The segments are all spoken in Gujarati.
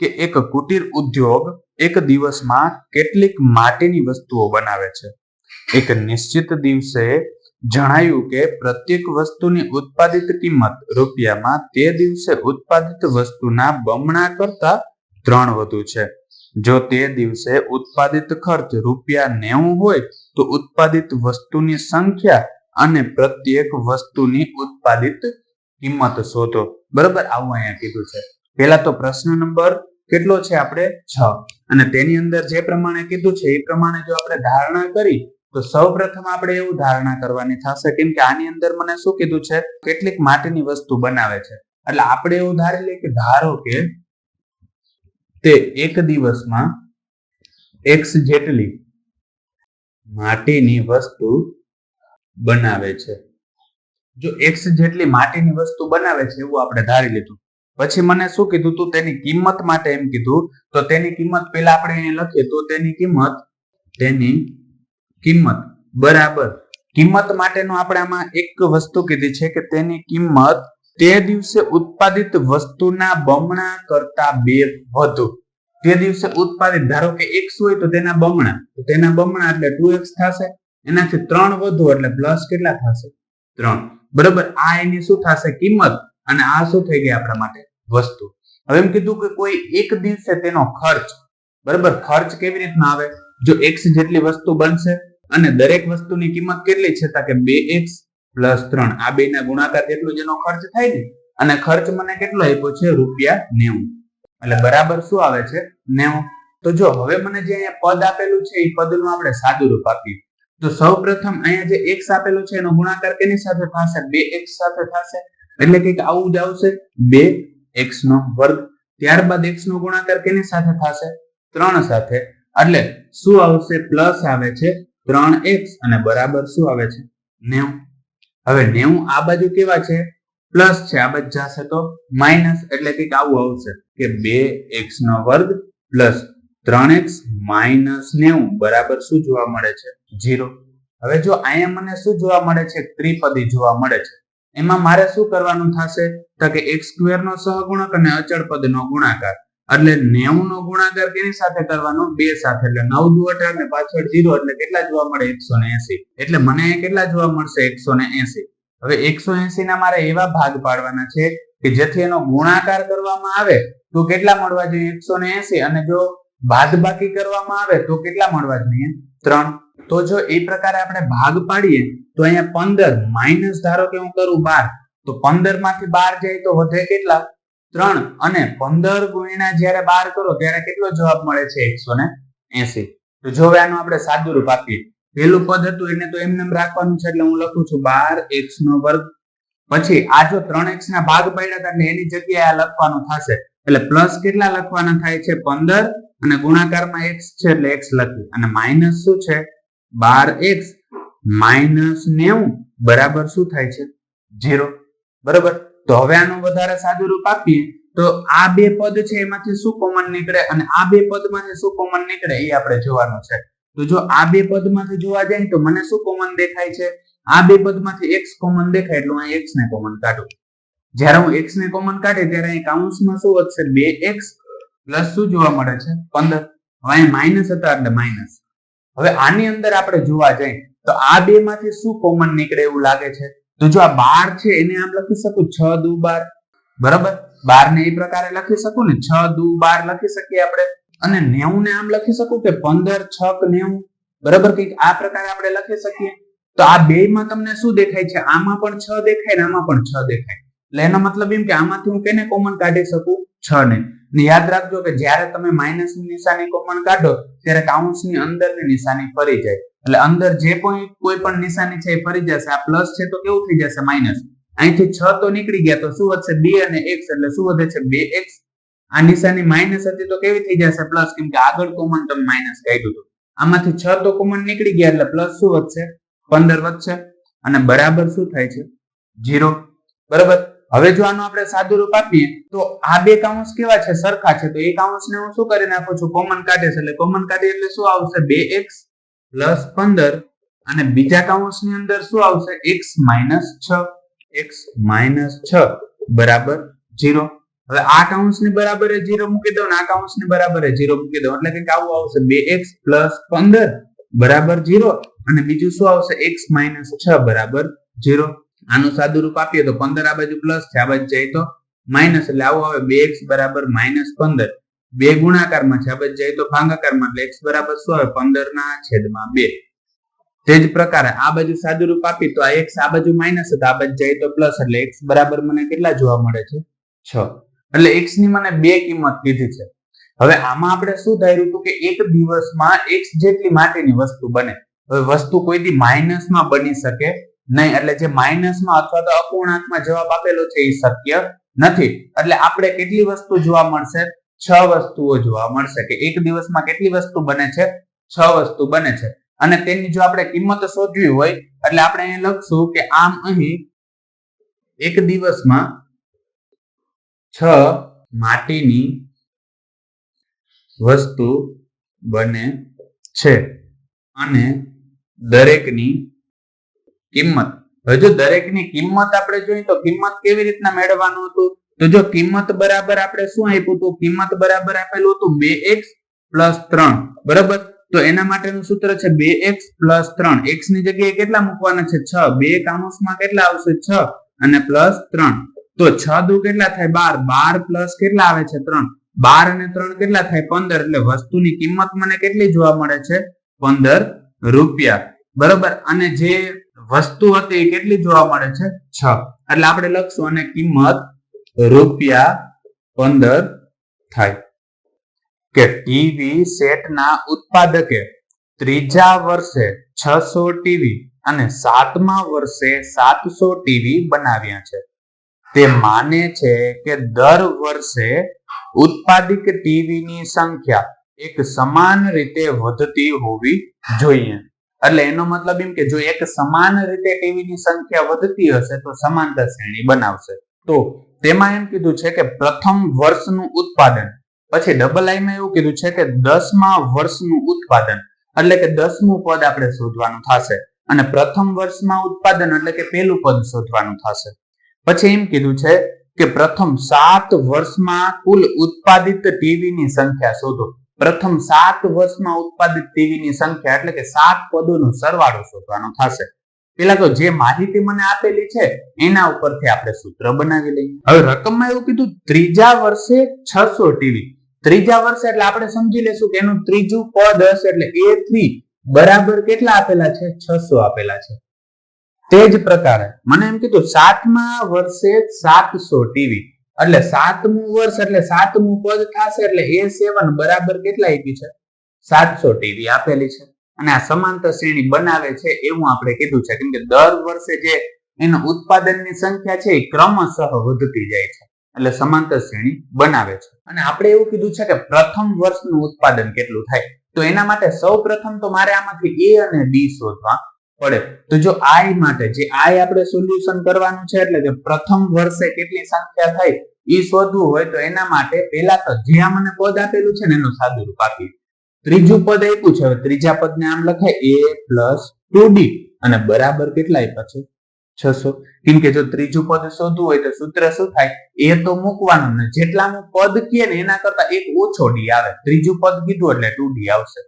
કે એક કુટીર ઉદ્યોગ એક દિવસમાં કેટલીક માટીની વસ્તુઓ બનાવે છે. એક નિશ્ચિત દિવસે જણાયું કે પ્રત્યેક વસ્તુની ઉત્પાદિત કિંમત રૂપિયામાં તે દિવસે ઉત્પાદિત વસ્તુના બમણા કરતા ત્રણ વધુ છે. જો તે દિવસે ઉત્પાદિત ખર્ચ રૂપિયા નેવું હોય તો ઉત્પાદિત વસ્તુની સંખ્યા અને પ્રત્યેક વસ્તુની ઉત્પાદિત કિંમત શોધો. બરાબર? આવું અહીંયા કીધું છે. પહેલા તો પ્રશ્ન નંબર કેટલો છે આપણે? છ. અને તેની અંદર જે પ્રમાણે કીધું છે, એ પ્રમાણે જો આપણે ધારણા કરી, તો સૌ પ્રથમ આપણે એવું ધારણા કરવાની થશે. કેમ કે આની અંદર મને શું કીધું છે? કેટલીક માટીની વસ્તુ બનાવે છે. એટલે આપણે એવું ધારી લઈએ કે ધારો કે તે એક દિવસમાં એક્સ જેટલી માટીની વસ્તુ બનાવે છે. જો એક્સ જેટલી માટીની વસ્તુ બનાવે છે, એવું આપણે ધારી લીધું. પછી મને શું કીધું તું? તેની કિંમત માટે એમ કીધું, તો તેની કિંમત પેલા આપણે એને લખીએ, તો તેની કિંમત તેની કિંમત. બરાબર. કિંમત માટેનું આપણે આમાં એક વસ્તુ કીધી છે કે તેની કિંમત તે દિવસે ઉત્પાદિત વસ્તુના બમણા કરતા બે વધુ. તે દિવસે ઉત્પાદિત, ધારો કે એક્સ હોય તો તેના બમણા. તો તેના બમણા એટલે ટુ એક્સ થશે, એનાથી ત્રણ વધુ એટલે પ્લસ કેટલા થશે? ત્રણ. બરોબર. આ એની શું થશે? કિંમત. અને આ શું થઈ ગઈ આપણા માટે? વસ્તુ. હવે એમ કીધું કે કોઈ એક દિવસે તેનો ખર્ચ, બરાબર? ખર્ચ કેવી રીતના આવે? જો એક્સ જેટલી વસ્તુ બનશે અને દરેક વસ્તુની કિંમત કેટલી છે? તો કે બે એક્સ પ્લસ ત્રણ. આ બે ના ગુણાકાર જેટલો જેનો ખર્ચ થાય ને? અને ખર્ચ મને કેટલો આપ્યો છે? રૂપિયા નેવું. એટલે બરાબર શું આવે છે? નેવું. તો જો હવે મને જે અહીંયા પદ આપેલું છે, એ પદનું આપણે સાદું રૂપ આપીએ. તો સૌ પ્રથમ અહીંયા જે એક્સ આપેલું છે, એનો ગુણાકાર કેની સાથે થશે? બે એક્સ સાથે થશે. એટલે કે આવું જ આવશે. બે એક્સ નો વર્ગ ત્યારબાદ એક્સ નો ગુણાકાર કેની સાથે થશે? ત્રણ સાથે. એટલે શું આવશે? પ્લસ આવે છે ત્રણ એક્સ અને બરાબર શું આવે છે? નેવું. હવે નેવું આ બાજુ કેવા છે? પ્લસ છે, આ બાજુ જશે તો માઇનસ એટલે કંઈક આવું આવશે કે બે એક્સ નો વર્ગ પ્લસ ત્રણ એક્સ માઇનસ નેવું. બરાબર શું જોવા મળે છે? જીરો હવે જો અહીંયા મને શું જોવા મળે છે? ત્રિપદી જોવા મળે છે. એમાં મારે શું કરવાનું થશે? તો કે એક્સ સ્ક્વેર નો સહગુણક અને અચળ પદ નો ગુણાકાર. એટલે નેવું નો ગુણાકાર કેની સાથે કરવાનો? બે સાથે. એટલે નવ દુ અઢાર ને પાછળ જીરો એટલે કેટલા જોવા મળે? એકસો ને એસી. એટલે મને કેટલા જોવા મળશે? એકસો ને એસી. હવે એકસો એસી ના મારે એવા ભાગ પાડવાના છે કે જેથી એનો ગુણાકાર કરવામાં આવે, તો કેટલા મળવા જોઈએ? એકસો ને એસી. અને જો બાદબાકી કરવામાં આવે, તો કેટલા મળવા જોઈએ? ત્રણ. તો જો એ પ્રકારે આપણે ભાગ પાડીએ, તો અહીંયા પંદર માઇનસ ધારો કે હું કરું બાર, તો પંદરમાંથી બાર જાય તો વધે કેટલા? ત્રણ. અને પંદર ગુણ્યા જયારે બાર કરો ત્યારે કેટલો જવાબ મળે છે? એકસો ને એસી. તો જો આનું આપણે સાદું રૂપ આપીએ. પેલું પદ હતું, એને તો એમને એમ રાખવાનું છે, એટલે હું લખું છું બાર એક્સ નો વર્ગ. પછી આ જો ત્રણ એક્સ ના ભાગ પાડ્યા હતા, એટલે એની જગ્યાએ આ લખવાનું થશે. એટલે પ્લસ કેટલા લખવાના થાય છે? પંદર. અને ગુણાકારમાં એક્સ છે, એટલે એક્સ લખી અને માઇનસ શું છે? બાર એક્સ માઇનસ નેવું બરાબર શું થાય છે? ઝીરો. બરાબર? તો હવે આનું વધારે સાદું રૂપ આપીએ. તો આ બે પદ છે, એમાંથી શું કોમન નીકળે અને આ બે પદમાંથી શું કોમન નીકળે એ આપણે જોવાનું છે. તો જો આ બે પદમાંથી જોવા જાય તો મને શું કોમન દેખાય છે? આ બે પદમાંથી એક્સ કોમન દેખાય એટલે હું એક્સ ને કોમન કાઢું. જ્યારે હું એક્સ ને કોમન કાઢે ત્યારે અહીં કાઉન્સમાં શું વધશે? બે એક્સ પ્લસ શું જોવા મળે છે? પંદર. હવે અહીં માઇનસ હતા એટલે માઇનસ હવે આની અંદર આપણે જોવા જઈએ તો આ બે માંથી શું કોમન નીકળે એવું લાગે છે? તો જો આ બાર છે, એને આમ લખી શકું? છ, દુ, બાર. બરાબર? બાર ને એ પ્રકારે લખી શકું ને? છ, દુ, બાર લખી શકીએ આપણે. અને નેવું ને આમ લખી શકું કે પંદર, છક, નેવું? બરાબર? કંઈક આ પ્રકારે આપણે લખી શકીએ. તો આ બે માં તમને શું દેખાય છે? આમાં પણ છ દેખાય ને આમાં પણ છ દેખાય. એટલે એનો મતલબ એમ કે આમાંથી હું કેને કોમન કાઢી શકું? છ ને. ને યાદ રાખજો કે જ્યારે તમે માઇનસની નિશાની કોમન કાઢો, ત્યારે કાઉન્સની અંદરની નિશાની ફરી જાય. એટલે અંદર જે કોઈ કોઈ પણ નિશાની છે એ ફરી જશે. આ પ્લસ છે તો કેવું થઈ જશે? માઇનસ અહીંથી છ તો નીકળી ગયા તો શું વધશે? બે અને એક્સ એટલે શું વધે છે? બે એક્સ આ નિશાની માઇનસ હતી તો કેવી થઈ જશે? પ્લસ કેમ કે આગળ કોમન તમે માઇનસ કાઢ્યું હતું. આમાંથી છ તો કોમન નીકળી ગયા એટલે પ્લસ શું વધશે? પંદર વધશે. અને બરાબર શું થાય છે? જીરો બરાબર? હવે જો આનું આપણે સાદું રૂપ આપીએ, તો આ બે કાઉન્સ કેવા છે? સરખા છે. તો એ કાઉન્સ ને હું શું કરી નાખું છું? કોમન કાઢે છે. એટલે કોમન કાઢે એટલે શું આવશે? બે એક્સ પ્લસ પંદર. અને બીજા કાઉન્સની અંદર શું આવશે? એક્સ માઇનસ છ. એક્સ માઇનસ છ. બરાબર? જીરો હવે આ કૌંસની બરાબર જીરો મૂકી દો ને આ કાઉન્સની બરાબર જીરો મૂકી દો એટલે કે આવું આવશે. બે એક્સ પ્લસ પંદર. બરાબર? જીરો અને બીજું શું આવશે? એક્સ માઇનસ છ. બરાબર? જીરો આનું સાદું રૂપ આપીએ તો પંદર આ બાજુ પ્લસ છે, આ બાજુ જાય તો માઇનસ એટલે આવું આવે બે એક્સ બરાબર માઇનસ પંદર. બે ગુણાકારમાં છે, આ બાજુ જાય તો ભાંગાકારમાં એટલે એક્સ બરાબર શું આવે? પંદર ના છેદમાં બે. તે જ પ્રકારે આ બાજુ સાદું રૂપ આપી તો આ એક્સ આ બાજુ માઇનસ આ બાજુ જાય તો પ્લસ એટલે એક્સ બરાબર મને કેટલા જોવા મળે છે? છ. એટલે એક્સની મને બે કિંમત કીધી છે. હવે આમાં આપણે શું ધાર્યું હતું કે એક દિવસમાં એક્સ જેટલી માટેની વસ્તુ બને. હવે વસ્તુ કોઈ દી માઇનસમાં બની શકે નહીં, એટલે જે માઇનસમાં અથવા તો અપૂર્ણાંકમાં જવાબ આપેલો છે એ શક્ય નથી. એટલે આપણે કેટલી વસ્તુ જોવા મળશે? છ વસ્તુઓ જોવા મળશે કે એક દિવસમાં કેટલી વસ્તુ બને છે? છ વસ્તુ બને છે. અને તેની જો આપણે કિંમત શોધવી હોય, એટલે આપણે અહીં લખશું કે આમ અહીં એક દિવસમાં છ માટીની વસ્તુ બને છે અને દરેકની કિંમત. હવે જો દરેકની કિંમત આપણે જોઈએ તો કિંમત કેવી રીતના મેળવવાનું હતું? તો જો કિંમત બરાબર આપણે શું આપ્યું હતું? કિંમત બરાબર આપેલું હતું બે એક્સ પ્લસ ત્રણ. બરાબર? તો એના માટેનું સૂત્ર છે બે એક્સ પ્લસ ત્રણ. એક્સની જગ્યાએ કેટલા મૂકવાના છે? છ. બે કાઉન્સમાં કેટલા આવશે? છ અને પ્લસ ત્રણ. તો છ દુ કેટલા થાય? બાર. બાર પ્લસ કેટલા આવે છે? ત્રણ. બાર અને ત્રણ કેટલા થાય? પંદર. એટલે વસ્તુની કિંમત મને કેટલી જોવા મળે છે? પંદર રૂપિયા. બરોબર? અને જે વસ્તુ હતી કેટલી જોવા મળે છે? છ. એટલે આપણે લખશું અને કિંમત રૂપિયા પંદર થાય. કે ટીવી સેટના ઉત્પાદકે ત્રીજા વર્ષે છસો ટીવી અને સાતમા વર્ષે સાતસો ટીવી બનાવ્યા છે. તે માને છે કે દર વર્ષે ઉત્પાદિત ટીવીની સંખ્યા એક સમાન રીતે વધતી હોવી જોઈએ. એટલે એનો મતલબ એમ કે જો એક સમાન રીતે ટીવીની સંખ્યા વધતી હશે તો સમાંતર શ્રેણી બનાવશે. તો તેમાં એમ કીધું છે કે પ્રથમ વર્ષનું ઉત્પાદન, પછી ડબલ આઈમાં એવું કીધું છે કે દસમા વર્ષનું ઉત્પાદન, એટલે કે દસમું પદ આપણે શોધવાનું થશે. અને પ્રથમ વર્ષમાં ઉત્પાદન એટલે કે પહેલું પદ શોધવાનું થશે. પછી એમ કીધું છે કે પ્રથમ સાત વર્ષમાં કુલ ઉત્પાદિત ટીવીની સંખ્યા શોધો. પ્રથમ સાત વર્ષમાં ઉત્પાદિત ટીવીની સંખ્યા એટલે કે સાત પદોનો સરવાળો શોધવાનો થશે. પેલા તો જે માહિતી મને આપેલી છે, એના ઉપરથી આપણે સૂત્ર બનાવી લઈએ. હવે રકમમાં એવું કીધું, ત્રીજા વર્ષે છસો ટીવી. ત્રીજા વર્ષે એટલે આપણે સમજી લેશું કે એનું ત્રીજું પદ હશે એટલે એ થ્રી બરાબર કેટલા આપેલા છે? છસો આપેલા છે. તે જ પ્રકારે. મને એમ કીધું, સાતમા વર્ષે સાતસો ટીવી. એટલે સાતમું વર્ષ એટલે સાતમું પદ થશે એટલે એ સેવન બરાબર કેટલા આપી છે? સાતસો ટીવી આપેલી છે. અને આ સમાંતર શ્રેણી બનાવે છે એવું આપણે કીધું છે. કેમ કે દર વર્ષે જે એનું ઉત્પાદનની સંખ્યા છે એ ક્રમશઃ વધતી જાય છે. એટલે સમાંતર શ્રેણી બનાવે છે. અને આપણે એવું કીધું છે કે પ્રથમ વર્ષનું ઉત્પાદન કેટલું થાય? તો એના માટે સૌ પ્રથમ તો મારે આમાંથી એ અને ડી શોધવા. પડે. તો જો આઈ માટે જે આઈ આપણે સોલ્યુશન કરવાનું છે એટલે કે પ્રથમ વર્ષે કેટલી સંખ્યા થઈ એ શોધવું હોય તો એના માટે પહેલા તો જ્યાં મને પદ આપેલું છે ને એનું સાદું રૂપ આપીએ. ત્રીજું પદ આપ્યું છે, હવે ત્રીજા પદને આમ લખાય એ પ્લસ ટુ ડી. અને બરાબર કેટલા આપ્યા છે? છસો. કેમ કે જો ત્રીજું પદ શોધવું હોય તો સૂત્ર શું થાય? એ તો મૂકવાનું ને જેટલાનું પદ કહે ને એના કરતા એક ઓછો ડી આવે. ત્રીજું પદ કીધું એટલે ટુ ડી આવશે.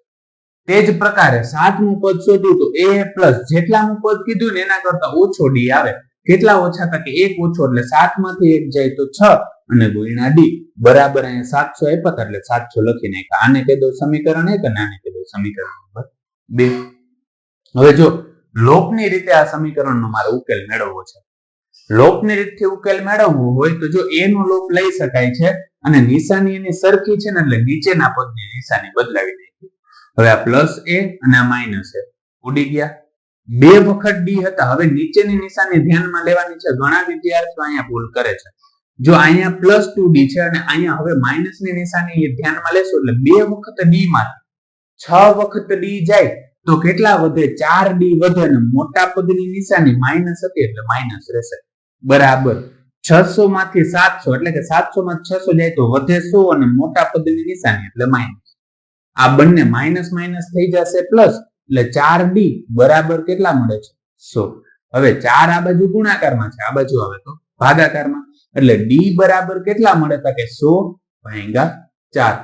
તે જ પ્રકારે સાતમું પદ શોધવું તો એ પ્લસ જેટલાનું પદ કીધું ને એના કરતા ઓછો ડી આવે. કેટલા ઓછા? હતા કે એક ઓછો એટલે સાતમાંથી એક જાય તો છ અને ગુણ્યા ડી. બરાબર અહીંયા સાતસો આપ્યા હતા એટલે સાતસો લખી નાખ્યા. આને કહી દો સમીકરણ એક અને આને કહી દો સમીકરણ નંબર બે. હવે જો લોકની રીતે આ સમીકરણનો મારે ઉકેલ મેળવવો છે. લોપની રીતથી ઉકેલ મેળવવો હોય તો જો એ નો લોપ લઈ શકાય છે અને નિશાની એની સરખી છે ને એટલે નીચેના પદની નિશાની બદલાવી નાખી હવે આ પ્લસ એ અને આ માઇનસ એ ઉડી ગયા. બે વખત ડી હતા. હવે નીચેની નિશાની ધ્યાનમાં લેવાની છે. ઘણા વિદ્યાર્થીઓ અહીંયા ભૂલ કરે છે. જો અહીંયા પ્લસ ટુ ડી છે અને અહીંયા હવે માઇનસની નિશાની ધ્યાનમાં લેશો એટલે બે વખત ડી માંથી છ વખત ડી જાય તો કેટલા વધે? ચાર ડી વધે અને મોટા પદની નિશાની માઇનસ હતી એટલે માઇનસ રહેશે. બરાબર. છસો માંથી સાતસો, એટલે કે સાતસો માં છસો જાય તો વધે સો અને મોટા પદની નિશાની એટલે માઇનસ આ બંને માઇનસ માઇનસ થઈ જશે પ્લસ એટલે ચાર ડી બરાબર કેટલા મળે છે? સો. હવે ચાર આ બાજુ ગુણાકારમાં છે. આ બાજુ આવે તો ભાગાકારમાં. એટલે ડી બરાબર કેટલા મળે? તો કે સો ભાંગા ચાર.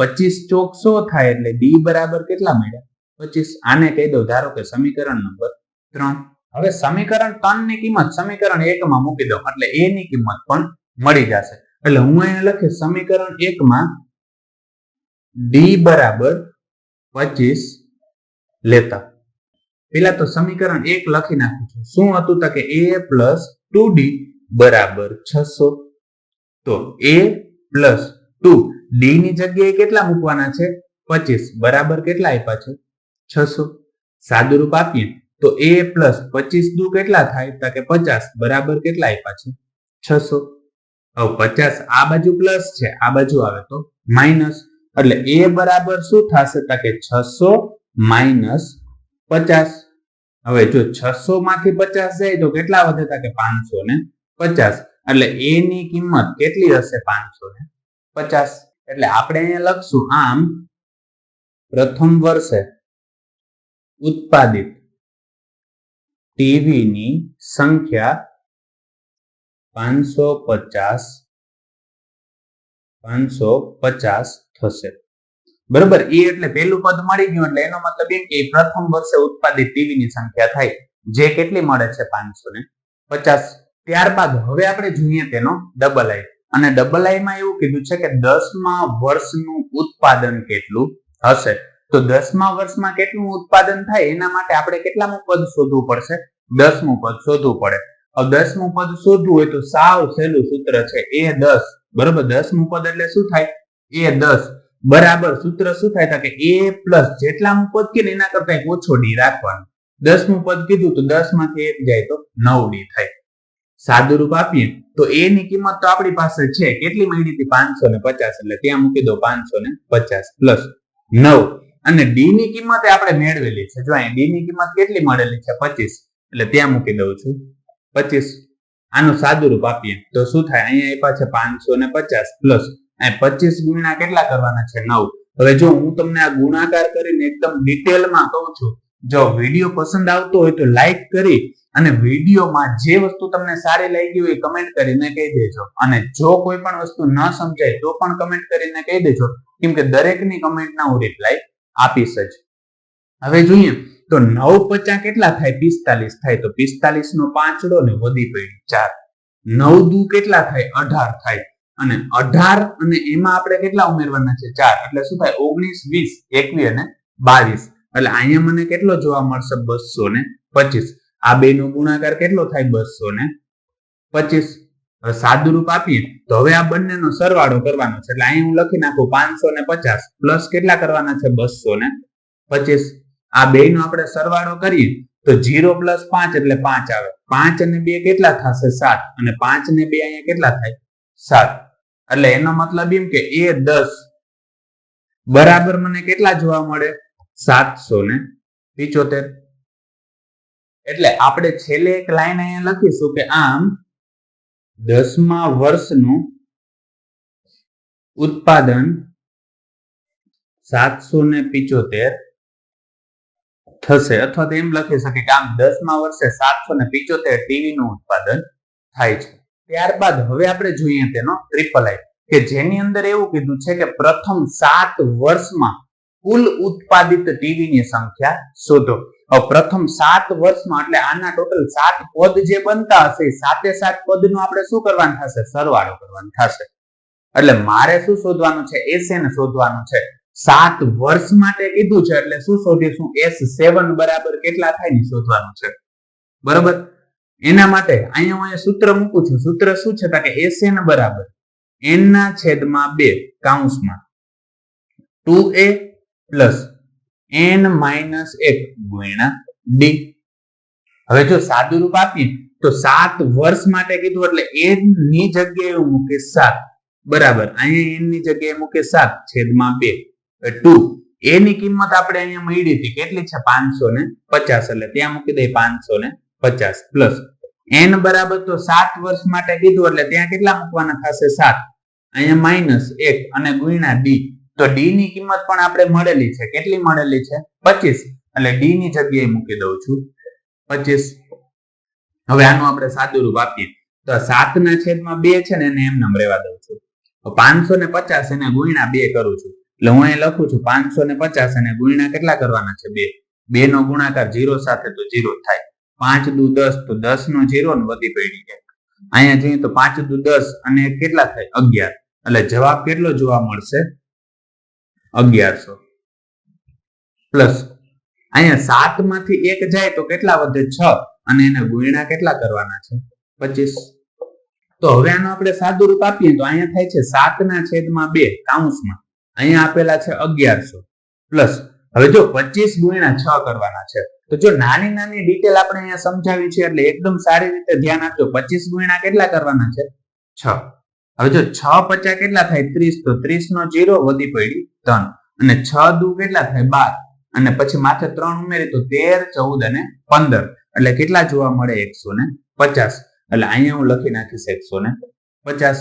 પચીસ ચોક સો થાય એટલે ડી બરાબર કેટલા મળ્યા? પચીસ. આને કહી દઉં. ધારો કે સમીકરણ નંબર ત્રણ. હવે સમીકરણ ત્રણની કિંમત સમીકરણ એક માં મૂકી દઉં. એટલે એ ની કિંમત પણ મળી જશે. એટલે હું અહીંયા લખીશ, સમીકરણ એક માં ડી બરાબર પચીસ લેતા. પેલા તો સમીકરણ એક લખી નાખું છું. શું હતું તો કે એ પ્લસ ટુ ડી બરાબર છસો. તો એ પ્લસ ટુ ડી ની જગ્યાએ કેટલા મૂકવાના છે? પચીસ. બરાબર કેટલા આપ્યા છે? છસો. સાદુરૂપ આપીએ. તો એ પ્લસ પચીસ દુ કેટલા થાય? તો કે પચાસ. બરાબર કેટલા આપ્યા છે? છસો. હવે પચાસ આ બાજુ પ્લસ છે. આ બાજુ આવે તો માઇનસ એટલે એ બરાબર શું થશે? તો કે છસો માઇનસ પચાસ. હવે જો છસો માંથી પચાસ જાય તો કેટલા વધે? તા કે પાંચસો ને પચાસ. એટલે એ ની કિંમત કેટલી હશે પાંચસો ને પચાસ? એટલે આપણે અહીંયા લખશું, આમ પ્રથમ વર્ષે ઉત્પાદિત ટીવી ની સંખ્યા પાંચસો પચાસ પાંચસો પચાસ થશે. બરોબર? એ એટલે પહેલું પદ મળી ગયું એટલે એનો મતલબ એમ કે પ્રથમ વર્ષે ઉત્પાદિત ટીવીની સંખ્યા થાય. જે કેટલી મળે છે? પાંચસો ને પચાસ. ત્યારબાદ હવે આપણે જોઈએ તેનો ડબલ આઈ અને ડબલ આઈમાં એવું કીધું છે કે દસમા વર્ષનું ઉત્પાદન કેટલું હશે? તો દસમા વર્ષમાં કેટલું ઉત્પાદન થાય? એના માટે આપણે કેટલામું પદ શોધવું પડશે? દસમું પદ શોધવું પડે. હવે દસમું પદ શોધવું હોય તો સાવ સહેલું સૂત્ર છે એ દસ. બરોબર? દસમું પદ એટલે શું થાય? એ દસ. બરાબર. સૂત્ર શું થાય? કે એ પ્લસ જેટલામું પદ કે એના કરતા ઓછો ડી રાખવાનું. દસમું પદ કીધું, તો દસમાંથી એક જાય તો નવ ડી થાય. સાદુરૂપ આપીએ. તો એ ની કિંમત તો આપણી પાસે છે. કેટલી મળી હતી? પાંચસો ને પચાસ. એટલે ત્યાં મૂકી દો પાંચસો ને પચાસ પ્લસ નવ. અને ડી ની કિંમત આપણે મેળવેલી છે. જો અહીં ડી ની કિંમત કેટલી મળેલી છે? પચીસ. એટલે ત્યાં મૂકી દઉં છું. પચીસ. આનું સાદુરૂપ આપીએ. તો શું થાય? અહીંયા આપ્યા છે પાંચસો ને પચાસ પ્લસ પચીસ ગુણ્યા કેટલા કરવાના છે? નવ. હવે જો હું તમને આ ગુણાકાર કરીને એકદમ ડિટેલમાં કહું છું, જો વીડિયો પસંદ આવતો હોય તો લાઈક કરી અને વિડીયોમાં જે વસ્તુ તમને સારી લાગી હોય કમેન્ટ કરીને કહી દેજો. અને જો કોઈ પણ વસ્તુ ન સમજાય તો પણ કમેન્ટ કરીને કહી દેજો. કેમ કે દરેકની કમેન્ટના હું રિપ્લાય આપીશ જ. હવે જોઈએ, તો નવ પચાસ કેટલા થાય? પિસ્તાલીસ થાય. તો પિસ્તાલીસ નો પાંચડો ને વધી પડી ચાર. નવ દુ કેટલા થાય? અઢાર થાય. અને અઢાર અને એમાં આપણે કેટલા ઉમેરવાના છે? ચાર. એટલે શું થાય? ઓગણીસ, વીસ, એકવીસ અને બાવીસ. એટલે અહીંયા મને કેટલો જોવા મળશે? બસો ને પચીસ. આ બે નો ગુણાકાર કેટલો થાય? બસો ને પચીસ. સાદુરૂપ આપીએ. તો હવે આ બંનેનો સરવાળો કરવાનો છે. એટલે અહીં હું લખી નાખું પાંચસો ને પચાસ પ્લસ કેટલા કરવાના છે? બસો ને પચીસ. આ બે નો આપણે સરવાળો કરીએ તો જીરો પ્લસ પાંચ એટલે પાંચ આવે. પાંચ અને બે કેટલા થશે? સાત. અને પાંચ ને બે અહીંયા કેટલા થાય? સાત. એટલે એનો મતલબ એમ કે એ દસ બરાબર મને કેટલા જોવા મળે? સાતસો ને પિચોતેર. એટલે આપણે છેલ્લે એક લાઈન અહીંયા લખીશું કે આમ દસમા વર્ષનું ઉત્પાદન સાતસો ને પિચોતેર થશે. અથવા તો એમ લખી શકે કે આમ દસમા વર્ષે સાતસો ને પિચોતેર ટીવી નું ઉત્પાદન થાય છે. ત્યારબાદ હવે આપણે જોઈએ તેનો ટ્રિપલ આઈ કે જેની અંદર એવું કીધું છે કે પ્રથમ સાત વર્ષમાં કુલ ઉત્પાદિત ટીવીની સંખ્યા શોધો. પ્રથમ સાત વર્ષમાં એટલે આના ટોટલ સાત પદ જે બનતા હશે સાતે સાત પદનું આપણે શું કરવાનું થશે? સરવાળો કરવાનું થશે. એટલે મારે શું શોધવાનું છે? એસએન શોધવાનું છે. સાત વર્ષ માટે કીધું છે એટલે શું શોધીશું? એસ સેવન બરાબર કેટલા થાય ને શોધવાનું છે. બરોબર? એના માટે અહીંયા હું સૂત્ર મૂકું છું. સૂત્ર શું છે? કે એસએન બરાબર. એન ના છેદમાં બે કાઉન્સમાં. Two a plus n minus એક ગુણ્યા ડી હવે જો સાદું રૂપ આપીએ, તો સાત વર્ષ માટે કીધું એટલે એનની જગ્યાએ મૂકે સાત. બરાબર. અહીંયા એનની જગ્યાએ મૂકે સાત, છેદમાં બે. ટુ. એની કિંમત આપણે અહીંયા મળી હતી. કેટલી છે? પાંચસો ને પચાસ. એટલે ત્યાં મૂકી દઈએ પાંચસો ને પચાસ પ્લસ એન બરાબર તો સાત વર્ષ માટે કીધું એટલે ત્યાં કેટલા મૂકવાના થશે સાત? અહીંયા માઇનસ એક અને ગુણ્યા ડી તો ડી ની કિંમત પણ આપણે મળેલી છે. કેટલી મળેલી છે? પચીસ. એટલે ડી ની જગ્યાએ મૂકી દઉં છું. પચીસ. હવે આનું આપણે સાદું રૂપ આપીએ. તો સાત ના છેદમાં બે છે ને એને એમ નામ રહેવા દઉં છું. પાંચસો ને પચાસ એને ગુણ્યા બે કરું છું. એટલે હું અહીં લખું છું પાંચસો ને પચાસ અને ગુણ્યા કેટલા કરવાના છે બે? બે નો ગુણાકાર જીરો સાથે તો જીરો થાય. પાંચ દુ દસ, તો દસ નો જીરો વધી પડી જાય. અહીંયા જોઈએ તો પાંચ દુ દસ અને કેટલા થાય? અગિયાર. એટલે જવાબ કેટલો જોવા મળશે? અગિયારસો. પ્લસ, અહીંયા સાતમાંથી એક જાય તો કેટલા વધે? છ. અને એને ગુણ્યા કેટલા કરવાના છે? પચીસ. તો હવે આનો આપણે સાદું રૂપ આપીએ તો અહીંયા થાય છે સાત ના છેદમાં બે, કાઉન્સમાં. અહીંયા આપેલા છે અગિયારસો. પ્લસ, હવે જો પચીસ ગુણ્યા છ કરવાના છે તો જો નાની નાની ડિટેલ આપણે અહીંયા સમજાવી છે, એટલે એકદમ સારી રીતે ધ્યાન આપજો. પચીસ ગુણ્યા કેટલા કરવાના છે? છ. હવે જો છ પચાસ કેટલા થાય? ત્રીસ. તો ત્રીસ નો જીરો વધી પડી ત્રણ. અને છ દુ કેટલા થાય? બાર. અને પછી માથે ત્રણ ઉમેરી તો તેર, ચૌદ અને પંદર. એટલે કેટલા જોવા મળે? એકસો ને પચાસ. એટલે અહીંયા હું લખી નાખીશ એકસો ને પચાસ.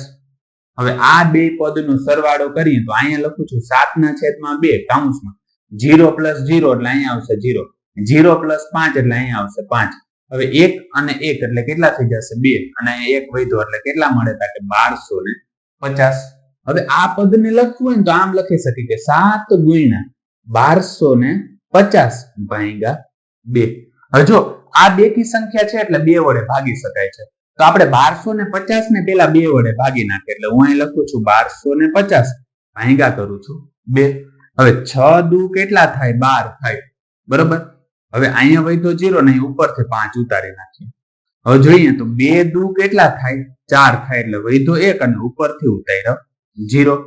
હવે આ બે પદનો સરવાળો કરીએ તો અહીંયા લખું છું સાત ના છેદમાં બે કાઉન્સમાં જીરો પ્લસ જીરો એટલે અહીંયા આવશે જીરો. જીરો પ્લસ પાંચ એટલે અહીંયા આવશે પાંચ. હવે એક અને એક એટલે કેટલા થઈ જશે બે? અને એક વધ્યો એટલે કેટલા મળે? તા કે બારસો ને પચાસ. હવે આ પદને લખવું હોય ને તો આમ લખી શકીએ કે સાત ગુણ્યા બારસો ને પચાસ ભાઈગા બે. હવે આ બે ની સંખ્યા છે એટલે બે વડે ભાગી શકાય છે. તો આપણે બારસો ને પચાસ ને પેલા બે વડે ભાગી નાખે એટલે હું અહીં લખું છું બારસો ને પચાસ ભાઈગા કરું છું બે. હવે છ દુ કેટલા થાય? બાર થાય. બરોબર? હવે અહીંયા વહી જીરો ને ઉપરથી પાંચ ઉતારી નાખીએ. હવે જોઈએ તો બે દુ કેટલા થાય? ચાર થાય એટલે વહી એક અને ઉપરથી ઉતાર્યો જીરો.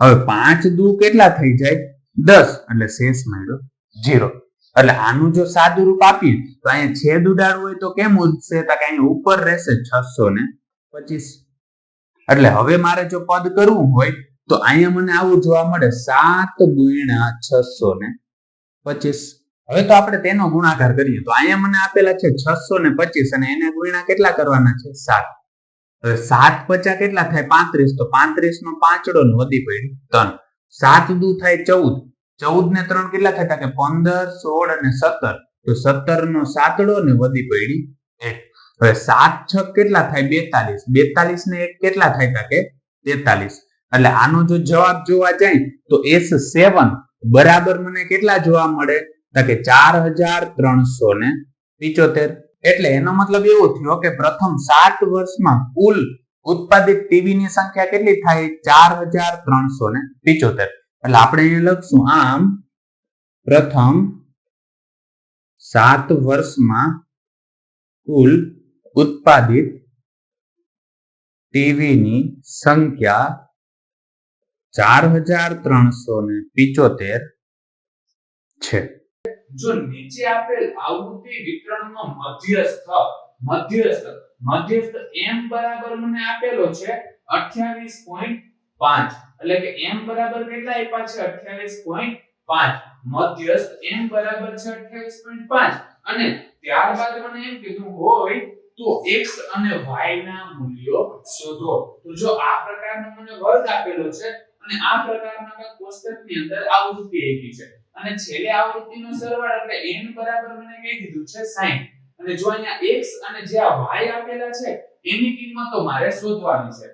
હવે પાંચ દુ કેટલા થઈ જાય? દસ એટલે શેષ મળ્યો જીરો. એટલે આનું જો સાદું રૂપ આપીએ તો અહીંયા છેદ ઉડાડવું હોય તો કેમ ઉડશે? તો કે અહીંયા ઉપર રહેશે છસો ને પચીસ. એટલે હવે મારે જો પદ કરવું હોય તો અહીંયા મને આવું જોવા મળે સાત ગુણ્યા છસો ને પચીસ. હવે તો આપણે તેનો ગુણાકાર કરીએ. તો અહીંયા મને આપેલા છે છસો ને પચીસ અને એને ગુણ્યા કેટલા કરવાના છે? સાત. હવે સાત પચાસ કેટલા થાય? પાંત્રીસ. તો પાંત્રીસ નો પાંચડો ને વધી પડ્યું ત્રણ. સાત દુ થાય ચૌદ. ચૌદ ને ત્રણ કેટલા થયા? કે પંદર, સોળ અને સત્તર. તો સત્તર નો સાતડો ને વધી પડી એક. હવે સાત છ કેટલા થાય? બેતાલીસ. બેતાલીસ ને એક કેટલા થાય? તા કે તેતાલીસ. એટલે આનો જો જવાબ જોવા જાય તો એસ સેવન. બરાબર મને કેટલા જોવા મળે? કે ચાર હજાર ત્રણસો ને પિચોતેર. એટલે એનો મતલબ એવો થયો કે પ્રથમ સાત વર્ષમાં કુલ ઉત્પાદિત ટીવી ની સંખ્યા કેટલી થાય? ચાર હજાર ત્રણસો ને પિચોતેર. એટલે આપણે અહીંયા લખશું આમ, પ્રથમ સાત વર્ષમાં કુલ ઉત્પાદિત ટીવીની સંખ્યા ચાર હજાર ત્રણસો ને પિચોતેર છે. જો નીચે આપેલ આવૃત્તિ વિતરણનો મધ્યસ્થ મધ્યસ્થ મધ્યસ્થ m બરાબર મને આપેલો છે 28.5 એટલે કે m બરાબર કેટલા આપ્યા છે? 28.5 મધ્યસ્થ m બરાબર છે 28.5 અને ત્યારબાદ મને એમ કીધું હોય, તો x અને y ના મૂલ્યો શોધો. તો જો આ પ્રકારનો મને વર્ગ આપેલો છે, અને આ પ્રકારના કોષ્ટકની અંદર આવૃત્તિ આપી છે. અને છેલ્લે આવૃત્તિનો સરવાળો એટલે n બરાબર મને કહી દીધું છે 60 અને જો અહીંયા x અને જે આ y આપેલા છે, એની કિંમતો મારે શોધવાની છે.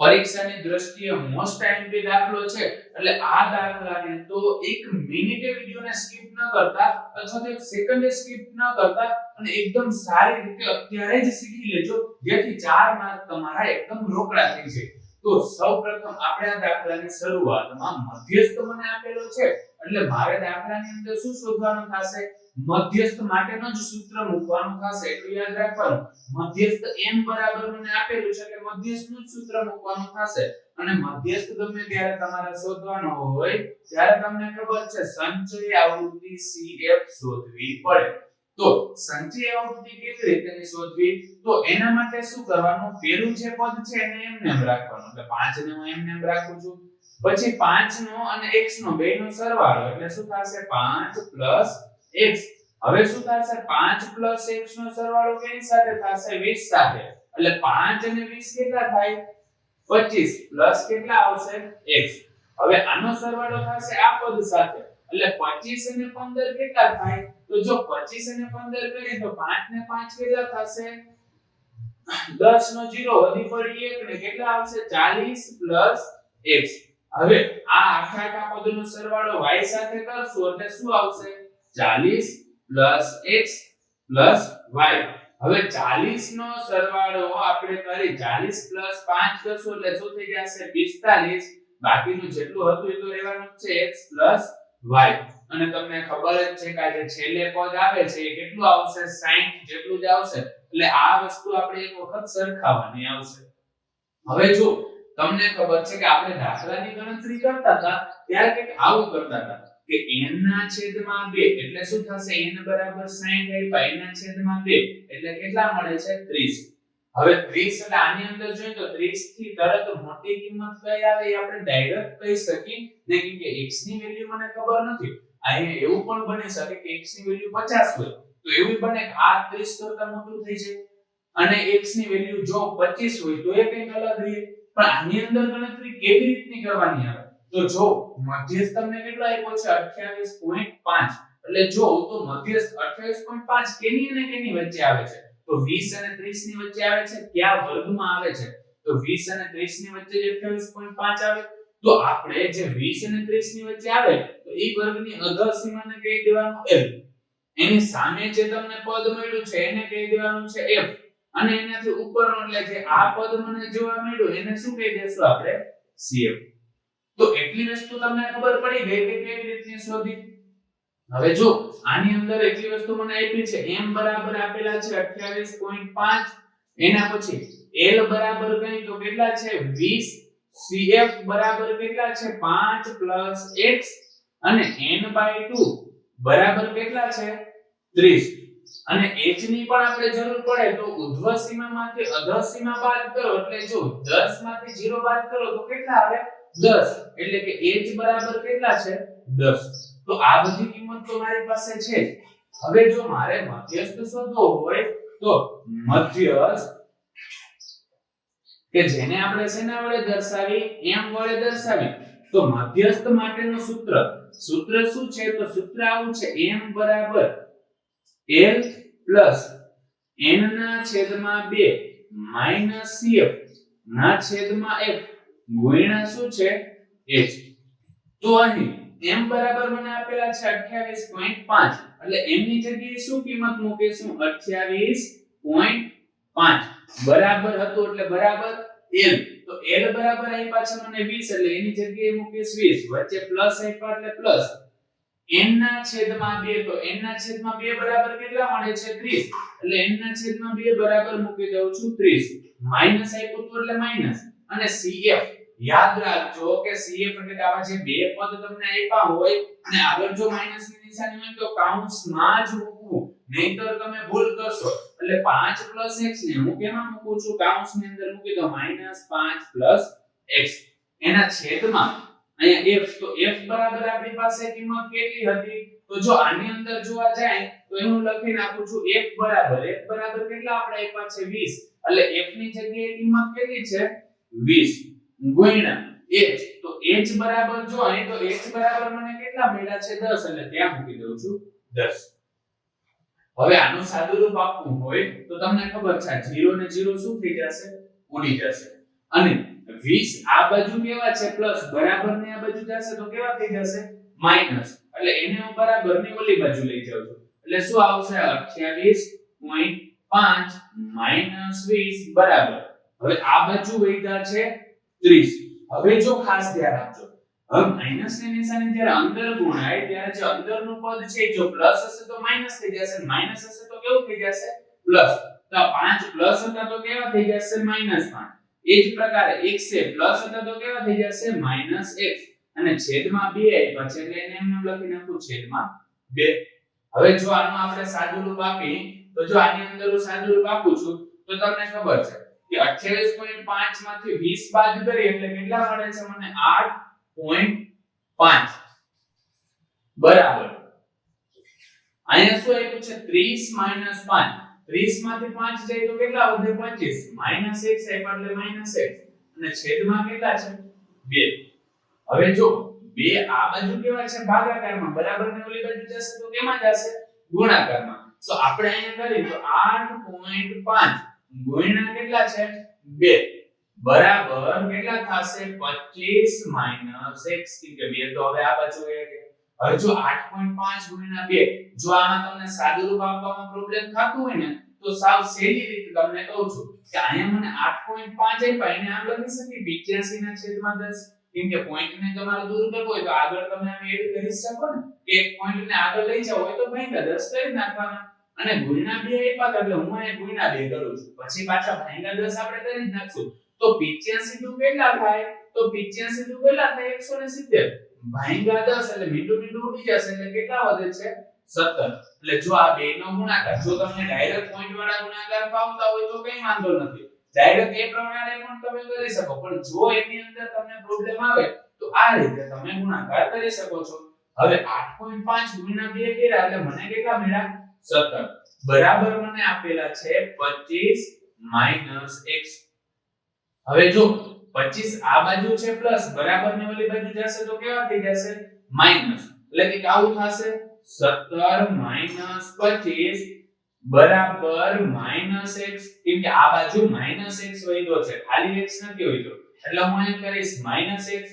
પરીક્ષાની દ્રષ્ટિએ મોસ્ટ આઈએમપી દાખલો છે, એટલે આ દાખલાને તો એક મિનિટે વિડિયોને સ્કીપ ન કરતા, અથવા તો એક સેકન્ડે સ્કીપ ન કરતા, અને એકદમ સારી રીતે અત્યારે જ શીખી લેજો, જેથી ચાર માર્ક તમારા એકદમ રોકડા થઈ જાય. તો સૌપ્રથમ આપણે આ દાખલાની શરૂઆતમાં મધ્યસ્થ મને આપેલો છે. એટલે મારે દાખલાની અંદર શું શોધવાનું થશે? મધ્યસ્થ માટેનો જ સૂત્ર મૂકવાનું થશે. એટલું યાદ રાખવાનું. મધ્યસ્થ m બરાબર મને આપેલું છે એટલે મધ્યસ્થનું જ સૂત્ર મૂકવાનું થશે. અને મધ્યસ્થ ગમે ત્યારે તમારે શોધવાનો હોય, ત્યારે તમને ખબર છે, સંચય આવૃત્તિ CF શોધવી પડે. તો સંચય આવૃત્તિ કેવી રીતે શોધવી? તો એના માટે શું કરવાનું? પેલું જે પદ છે એને એમને એમ રાખવાનું. એટલે 5 ને હું એમને એમ રાખું છું. પછી 5 નો અને x નો બેયનો સરવાળો. એટલે શું થશે? 5 x હવે શું થશે? 5 x નો સરવાળો કેની સાથે થશે? 20 સાથે. એટલે 5 અને 20 કેટલા થાય? 25 પ્લસ કેટલા આવશે? x હવે આનો સરવાળો થશે આ પદ સાથે. એટલે 25 અને 15 કેટલા થાય? તો જો 25 અને 15 કરીએ તો 5 ને 5 કેટલા થશે? 10 નો 0 વધી પડી 1 ને કેટલા આવશે? 40 x હવે આ આખા આખા પદનો સરવાળો y સાથે કરશું એટલે શું આવશે? ચાલીસ x y હવે 40 નો સરવાળો આપણે કરી 40 પ્લસ 5 કરશું એટલે શું થઈ જશે? 45 બાકીનું જેટલું હતું એ તો રહેવાનું છે x y અને તમને ખબર જ છે કે જે છેલ્લે પદ આવે છે, એ કેટલું આવશે? 60 જેટલું જ આવશે. એટલે આ વસ્તુ આપણે એક વખત સરખાવવાની આવશે. હવે જો તમને ખબર છે કે આપણે દાખલાની ગણતરી કરતા હતા, ત્યારે કંઈક આવું કરતા હતા કે n ના છેદમાં 2 એટલે શું થશે? n બરાબર 60 આપ્યા n ના છેદમાં 2 એટલે કેટલા મળે છે? 30 હવે 30 એટલે આની અંદર જોઈએ તો 30 થી તરત મોટી કિંમત કઈ આવે એ આપણે ડાયરેક્ટ કહી શકીએ, ને કે x ની વેલ્યુ મને ખબર નથી. અહીંયા એવું પણ બની શકે કે x ની વેલ્યુ 50 હોય, તો એવું બને કે આ 30 કરતા મોટું થઈ જાય. અને x ની વેલ્યુ જો 25 હોય, તો એ કંઈક અલગ રહે. પણ આની અંદર ગણતરી કેવી રીતની કરવાની આવે? તો જો મધ્યસ્થ તમને કેટલો આપ્યો છે? 28.5 એટલે જો તો મધ્યસ્થ 28.5 કેની અને કેની વચ્ચે આવે છે? તો 20 અને 30 ની વચ્ચે આવે છે. કયા વર્ગમાં આવે છે? તો 20 અને 30 ની વચ્ચે જે 28.5 આવે. તો આપણે જે 20 અને 30 ની વચ્ચે આવે, તો એ વર્ગની સીમાને કહી દેવાનું? L એની સામે જે તમને પદ મળ્યું છે, એને કહી દેવાનું છે? F. અને એનાથી ઉપરનો, એટલે જે આ પદ મને જોવા મળ્યું, એને શું કહી દેશું આપણે? Cf. તો એટલી વસ્તુ તમને ખબર પડી ગઈ કે કેવી રીતની શોધી? હવે જો, આની અંદર એટલી વસ્તુ મને આપી છે, m બરાબર આપેલા છે 28.5 એના પછી l બરાબર કઈ? તો કેટલા છે? 20 cf બરાબર કેટલા છે? 5 x અને n 2 બરાબર કેટલા છે? 30 અને h ની પણ આપણે જરૂર પડે તો ઉર્ધ્વ સીમામાંથી અધઃ સીમા બાદ કરો, એટલે જો 10 માંથી 0 બાદ કરો તો કેટલા આવે? 10 એટલે કે h બરાબર કેટલા છે? 10 તો આ બધી કિંમત તો મારી પાસે છે હવે જો મારે મધ્યસ્થ શોધવો હોય તો મધ્યસ્થ કે જેને આપણે શેના વડે દર્શાવી m વડે દર્શાવી તો મધ્યસ્થ માટેનું સૂત્ર. સૂત્ર શું છે? તો સૂત્ર આવું છે m બરાબર l પ્લસ n ના છેદમાં 2 માઇનસ cf ના છેદમાં f ગુણ્યા શું છે? h તો અહીં m બરાબર મને આપેલા છે 28.5 એટલે m ની જગ્યાએ શું કિંમત મૂકીશું? 28.5 બરાબર હતું એટલે બરાબર l. તો l બરાબર અહીં પાછળ મને 20 એટલે એની જગ્યાએ મૂકીશ 20 વચ્ચે પ્લસ આપ્યા એટલે પ્લસ n ના છેદમાં 2 તો n ના છેદમાં 2 બરાબર કેટલા મળે છે? 30 એટલે n ના છેદમાં 2 બરાબર મૂકી દઉં છું 30 માઇનસ આપ્યું તો એટલે માઇનસ અને cf. યાદ રાખજો કે cf એટલે કે આવા જે બે પદ તમને આપ્યા હોય, અને આગળ જો માઇનસની નિશાની હોય તો કૌંસમાં જ નહીંતર તમે ભૂલ કરશો. એટલે 5 x ને હું કેમાં મૂકું છું? કૌંસની અંદર મૂકી દો -5 x એના છેદમાં અહીંયા f તો f બરાબર આપણી પાસે કિંમત કેટલી હતી? તો જો આની અંદર જોવા જાય, તો હું લખી નાખું છું f બરાબર f બરાબર કેટલા આપણે આપ્યા છે? 20 એટલે f ની જગ્યાએ કિંમત કેટલી છે? 20 ગુણ્યા h તો h બરાબર જો અહીં, તો h બરાબર મને કેટલા મળ્યા છે? 10 એટલે ત્યાં મૂકી દઉં છું 10 હવે આનું સાદુરૂપ આપવું હોય તો તમને ખબર છે 0 ને 0 શું થઈ જશે? ઉડી જશે. અને 20 આ બાજુ કેવા છે? પ્લસ બરાબર ને આ બાજુ જશે તો કેવા થઈ જશે? માઇનસ એટલે એને હું બરાબરની ઓલી બાજુ લઈ જાઉં છું. એટલે શું આવશે? 28.5 માઇનસ 20 બરાબર. હવે આ બાજુ વૈધા છે 30 હવે જો ખાસ ધ્યાન આપજો. હવે માઇનસ નિશાની જ્યારે અંદર ગુણાય, ત્યારે જે અંદરનું પદ છે, જો પ્લસ હશે તો માઇનસ થઈ જશે. માઇનસ હશે તો કેવું થઈ જશે? પ્લસ તો આ 5 પ્લસ હતા તો કેવા થઈ જશે? માઇનસ 5 એ જ પ્રકારે x છે પ્લસ હતા તો કેવા થઈ જશે? માઇનસ x અને છેદમાં 2 આપ્યા છે એટલે એને એમ લખી નાખું છેદમાં 2 હવે જો આનું આપણે સાદું રૂપ આપી, તો જો આની અંદર હું સાદું રૂપ આપું છું, તો તમને ખબર છે કે 28.5 માંથી 20 બાદ કરીએ એટલે કેટલા મળે છે? મને 8.5 બરાબર. અહીંયા શું આપ્યું છે? 30 5 30 માંથી 5 જાય તો કેટલા વધે? 25 માઇનસ એક આપ્યા એટલે માઇનસ x અને છેદમાં કેટલા છે? 2 હવે જો બે આ બાજુ કેવા છે? ભાગાકારમાં. બરાબર ને ઓલી બાજુ જશે તો કેમાં જશે? ગુણાકારમાં. તો આપણે અહીંયા કરીએ તો 8.5 ગુણ્યા કેટલા છે? બે. બરાબર કેટલા થશે? 25 માઇનસ x કે બે, તો હવે આ બાજુ એ કે હવે જો 8.5 ગુણ્યા 2 જો આમાં તમને સાદુરૂપ આપવામાં પ્રોબ્લેમ થતું હોય ને, તો સાવ સહેલી રીતે તમને કહું છું કે અહીંયા મને 8.5 આપ્યા, એને આમ લખી શકી 85 ના છેદમાં 10 કેમ કે પોઈન્ટ ને તમારે દૂર કરવો હોય, તો આગળ તમે આમ એડ કરી શકો ને. કે એક પોઈન્ટ ને આગળ લઈ જાવ હોય તો ભાઈ 10 કરી નાખવાના. અને ગુણ્યા 2 આપ્યા એટલે હું અહીંયા ગુણ્યા 2 કરું છું. પછી પાછા ભાગ્યા 10 આપણે કરી નાખશું. તો 85 દુ કેટલા થાય? તો 85 દુ કેટલા થાય? 170 ભાગ્યા 10 એટલે મીંડું મીંડું ઉડી જશે એટલે કેટલા વધે છે? 17 એટલે જો આ બે નો ગુણાકાર, જો તમને ડાયરેક્ટ પોઈન્ટ વાળા ગુણાકાર ફાવતા હોય તો કઈ વાંધો નથી. ડાયરેક્ટ એ પ્રમાણે પણ તમે કરી શકો. પણ જો એની અંદર તમને પ્રોબ્લેમ આવે, તો આ રીતે તમે ગુણાકાર કરી શકો છો. હવે 8.5 ગુણ્યા 2 કર્યા, એટલે મને કેટલા મળ્યા? 17 બરાબર મને આપેલા છે 25 માઇનસ હવે જો 25 આ બાજુ છે પ્લસ બરાબર ને ઓલી બાજુ જશે તો કેવા થઈ જશે? માઇનસ. એટલે કે આવું થશે 17 માઇનસ 25 બરાબર માઇનસ x કેમ કે આ બાજુ માઇનસ x વધ્યો છે. ખાલી x નથી વધ્યો. એટલે હું એમ કરીશ માઇનસ x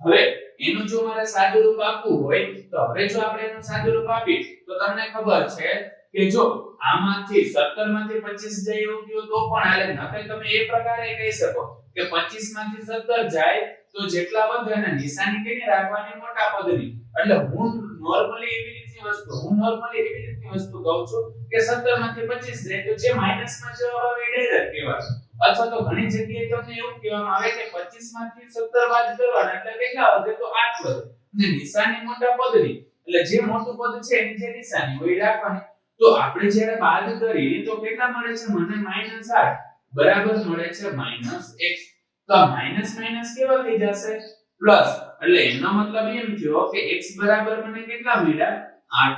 હવે એનું જો મારે સાદું રૂપ આપવું હોય, તો હવે જો આપણે એનું સાદું રૂપ આપીએ, તો તમને ખબર છે કે જો આમાંથી 17 માંથી 25 જાય એવું કયો તો પણ હાલે. નકર તમે એ પ્રકારે કહી શકો કે 25 માંથી 17 જાય તો જેટલા વધે ને નિશાની કેની રાખવાની મોટા પદની. એટલે હું નોર્મલી એવી રીતની વસ્તુ, હું નોર્મલી એવી રીતની વસ્તુ કહું છું કે 17 માંથી 25 જાય તો જે માઇનસમાં જવાબ આવે ડાયરેક્ટ કહેવાય. અથવા તો ઘણી જગ્યાએ તમને એવું કહેવામાં આવે કે 25 માંથી 17 બાદ કરવાના એટલે કેટલા વધે તો 8 વધે. નિશાની મોટા પદની, એટલે જે મોટું પદ છે એની જે નિશાની હોય રાખવાની. તો આપણે જ્યારે બાદ કરીએ, તો કેટલા મળે છે? મને માઇનસ 8 બરાબર મળે છે માઇનસ x તો આ માઇનસ માઇનસ કેવા થઈ જશે? પ્લસ એટલે એનો મતલબ એમ થયો કે x બરાબર મને કેટલા મળ્યા? 8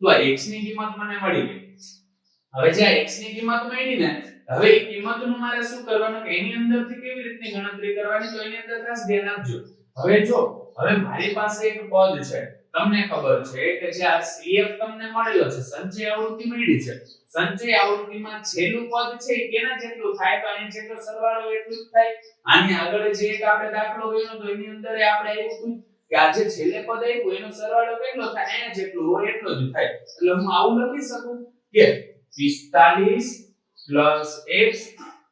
તો આ x ની કિંમત મને મળી ગઈ. હવે જે આ x ની કિંમત મળી ને, હવે એ કિંમતનું મારે શું કરવાનું? કે એની અંદરથી કેવી રીતની ગણતરી કરવાની? તો એની અંદર ખાસ ધ્યાન આપજો. હવે જો, હવે મારી પાસે એક પદ છે. તમને ખબર છે કે જે આ CF તમને મળેલો છે સંચય આવૃત્તિ મળી છે. સંચય આવૃત્તિમાં છેલ્લું પદ છે એ કેના જેટલું થાય તો અહીં જેટલો સરવાળો એટલું જ થાય. આની આગળ જે એક આપણે દાખલો ગયો તો એની અંદર આપણે એવું હતું કે આ જે છેલ્લે પદ આવ્યું એનો સરવાળો કેટલો થાય? અહીંયા જેટલું હોય એટલો જ થાય. એટલે હું આવું લખી શકું કે 45 પ્લસ x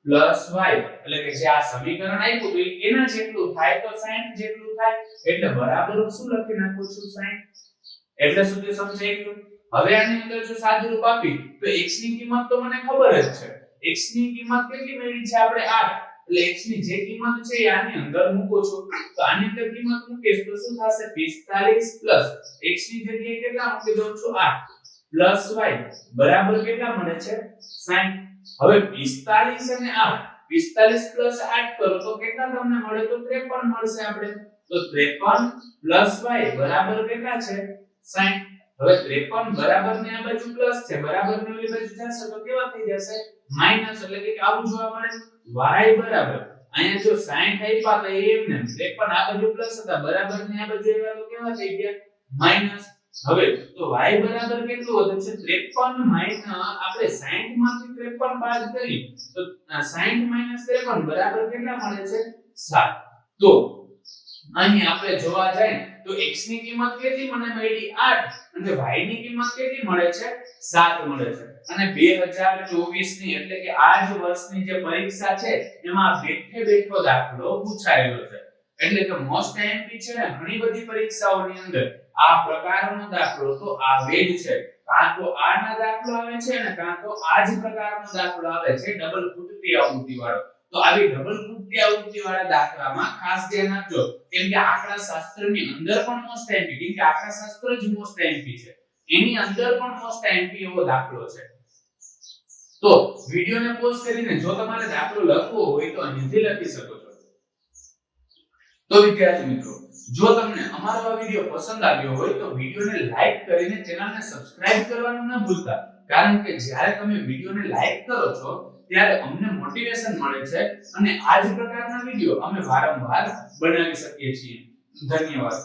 પ્લસ y એટલે કે જે આ સમીકરણ આપ્યું તો એના જેટલું થાય તો 60 જેટલું થાય? એટલે બરાબર શું લખી નાખું છું 60 એટલે સુધી સમજાઈ ગયું? હવે આની અંદર જો સાદું રૂપ આપી, તો x ની કિંમત તો મને ખબર જ છે. x ની કિંમત કેટલી મેળવી છે આપણે? 8 એટલે x ની જે કિંમત છે એ આની અંદર મૂકો છો. તો આની અંદર કિંમત મૂકીશ તો શું થશે? 45 x ની જગ્યાએ કેટલા મૂકી દઉં છું? 8 પ્લસ y. બરાબર કેટલા મળે છે? 60 હવે 45 અને 8 45 પ્લસ 8 કરો તો કેટલા તમને મળે? તો 53 મળશે આપણે. તો 53 પ્લસ y બરાબર કેટલા છે? 60 હવે 53 બરાબર ને આ બાજુ પ્લસ છે બરાબર ને ઓલી બાજુ જશે તો કેવા થઈ જશે? માઇનસ એટલે કે આવું જોવા મળે. y બરાબર. અહીંયા જો 60 આપ્યા તો એમને 53 આ બાજુ પ્લસ હતા બરાબર ને આ બાજુ આવ્યા તો કેવા થઈ ગયા? માઇનસ હવે તો y બરાબર કેટલું વધે છે? 53 માઇનસ આપણે 60 માંથી 53 બાદ કરી તો અ, 60 માઇનસ 53 બરાબર કેટલા મળે છે? 7 તો અહીં આપણે જોવા જઈએ તો x ની કિંમત કેટલી મને મળી? 8 અને y ની કિંમત કેટલી મળે છે? 7 મળે છે. અને 2024 ની એટલે કે આ જ વર્ષની જે પરીક્ષા છે, એમાં બેઠે બેઠો દાખલો પૂછાયેલો છે. એટલે કે મોસ્ટ એમપી છે ને, ઘણી બધી પરીક્ષાઓની અંદર આ પ્રકારનો દાખલો તો આવે જ છે. કાં તો આના દાખલો આવે છે ને, કાં તો આ જ પ્રકારનો દાખલો આવે છે ડબલ કુટતી આવૃત્તિ વાળો. તો આવી ડબલ ફૂટતી વાળા દાખલામાં ખાસ ધ્યાન આપજો. કેમ કે આંકડા શાસ્ત્રની અંદર પણ મોસ્ટ એમપી કેમ કે આંકડા શાસ્ત્ર જ મોસ્ટ એમપી છે. એની અંદર પણ મોસ્ટ એમપી એવો દાખલો છે. તો વિડિયોને પોઝ કરીને જો તમારે દાખલો લખવો હોય તો અહીંથી લખી શકો છો. તો વિદ્યાર્થી મિત્રો, જો તમને અમારો આ વિડિયો પસંદ આવ્યો હોય તો વિડિયોને લાઈક કરીને ચેનલને સબસ્ક્રાઇબ કરવાનું ન ભૂલતા. કારણ કે જ્યારે તમે વિડિયોને લાઈક કરો છો ત્યારે અમને મોટિવેશન મળે છે અને આ જ પ્રકારના વીડિયો અમે વારંવાર બનાવી શકીએ છીએ. ધન્યવાદ.